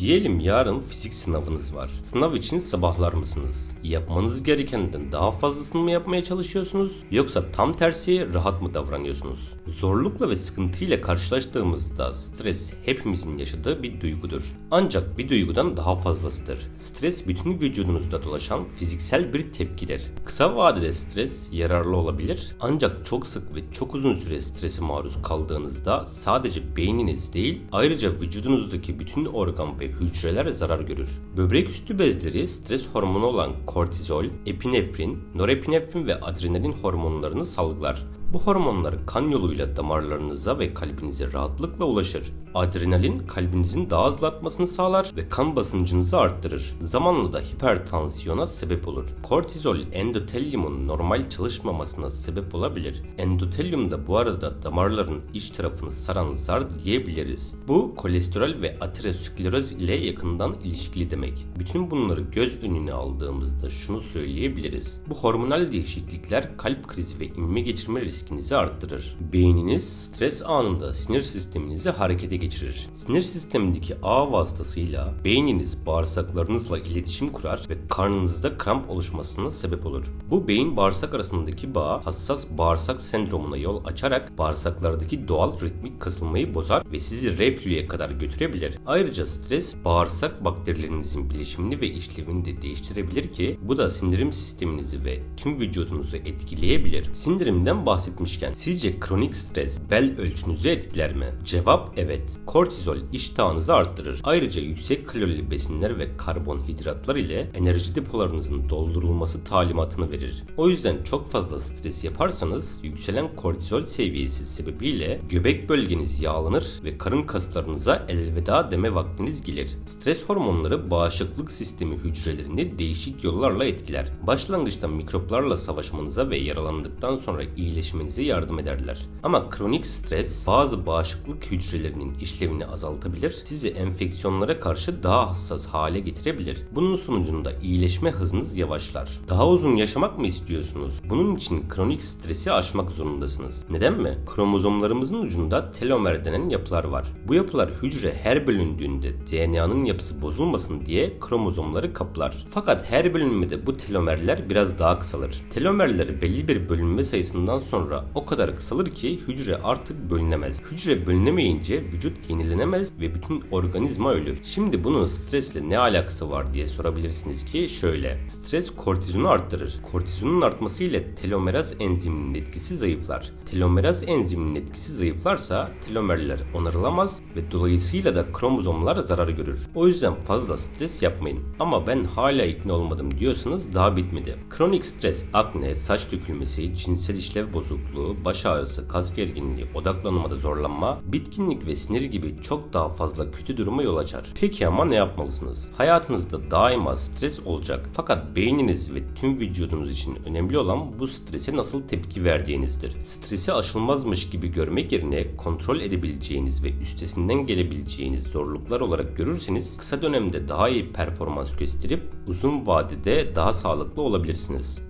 Diyelim yarın fizik sınavınız var. Sınav için sabahlar mısınız? Yapmanız gerekenden daha fazlasını mı yapmaya çalışıyorsunuz? Yoksa tam tersi rahat mı davranıyorsunuz? Zorlukla ve sıkıntıyla karşılaştığımızda stres hepimizin yaşadığı bir duygudur. Ancak bir duygudan daha fazlasıdır. Stres bütün vücudunuzda dolaşan fiziksel bir tepkidir. Kısa vadede stres yararlı olabilir ancak çok sık ve çok uzun süre strese maruz kaldığınızda sadece beyniniz değil ayrıca vücudunuzdaki bütün organ ve hücreler zarar görür. Böbrek üstü bezleri stres hormonu olan kortizol, epinefrin, norepinefrin ve adrenalin hormonlarını salgılar. Bu hormonlar kan yoluyla damarlarınıza ve kalbinize rahatlıkla ulaşır. Adrenalin kalbinizin daha hızlı atmasını sağlar ve kan basıncınızı arttırır. Zamanla da hipertansiyona sebep olur. Kortizol endotelyumun normal çalışmamasına sebep olabilir. Endotelyum da bu arada damarların iç tarafını saran zar diyebiliriz. Bu kolesterol ve ateroskleroz ile yakından ilişkili demek. Bütün bunları göz önüne aldığımızda şunu söyleyebiliriz. Bu hormonal değişiklikler kalp krizi ve inme geçirme riskinizi arttırır. Beyniniz stres anında sinir sisteminizi harekete geçirir. Sinir sistemindeki ağ vasıtasıyla beyniniz bağırsaklarınızla iletişim kurar ve karnınızda kramp oluşmasına sebep olur. Bu beyin bağırsak arasındaki bağ hassas bağırsak sendromuna yol açarak bağırsaklardaki doğal ritmik kasılmayı bozar ve sizi reflüye kadar götürebilir. Ayrıca stres bağırsak bakterilerinizin bileşimini ve işlevini de değiştirebilir ki bu da sindirim sisteminizi ve tüm vücudunuzu etkileyebilir. Sindirimden bahsetmişken sizce kronik stres bel ölçünüzü etkiler mi? Cevap evet. Kortizol iştahınızı arttırır. Ayrıca yüksek kalorili besinler ve karbonhidratlar ile enerji depolarınızın doldurulması talimatını verir. O yüzden çok fazla stres yaparsanız yükselen kortizol seviyesi sebebiyle göbek bölgeniz yağlanır ve karın kaslarınıza elveda deme vaktiniz gelir. Stres hormonları bağışıklık sistemi hücrelerini değişik yollarla etkiler. Başlangıçta mikroplarla savaşmanıza ve yaralandıktan sonra iyileşmenize yardım ederler. Ama kronik stres bazı bağışıklık hücrelerinin işlevini azaltabilir, sizi enfeksiyonlara karşı daha hassas hale getirebilir. Bunun sonucunda iyileşme hızınız yavaşlar. Daha uzun yaşamak mı istiyorsunuz? Bunun için kronik stresi aşmak zorundasınız. Neden mi? Kromozomlarımızın ucunda telomer denen yapılar var. Bu yapılar hücre her bölündüğünde DNA'nın yapısı bozulmasın diye kromozomları kaplar. Fakat her bölünmede bu telomerler biraz daha kısalır. Telomerler belli bir bölünme sayısından sonra o kadar kısalır ki hücre artık bölünemez. Hücre bölünemeyince vücut yenilenemez ve bütün organizma ölür. Şimdi bunun stresle ne alakası var diye sorabilirsiniz ki şöyle. Stres kortizonu arttırır. Kortizonun artması ile telomeraz enziminin etkisi zayıflar. Telomeraz enziminin etkisi zayıflarsa telomerler onarılamaz ve dolayısıyla da kromozomlar zarar görür. O yüzden fazla stres yapmayın. Ama ben hala ikna olmadım diyorsanız daha bitmedi. Kronik stres, akne, saç dökülmesi, cinsel işlev bozukluğu, baş ağrısı, kas gerginliği, odaklanmada zorlanma, bitkinlik ve sinir gibi çok daha fazla kötü duruma yol açar. Peki ama ne yapmalısınız? Hayatınızda daima stres olacak. Fakat beyniniz ve tüm vücudunuz için önemli olan bu strese nasıl tepki verdiğinizdir. Stresi aşılmazmış gibi görmek yerine kontrol edebileceğiniz ve üstesinden gelebileceğiniz zorluklar olarak görürseniz kısa dönemde daha iyi performans gösterip uzun vadede daha sağlıklı olabilirsiniz.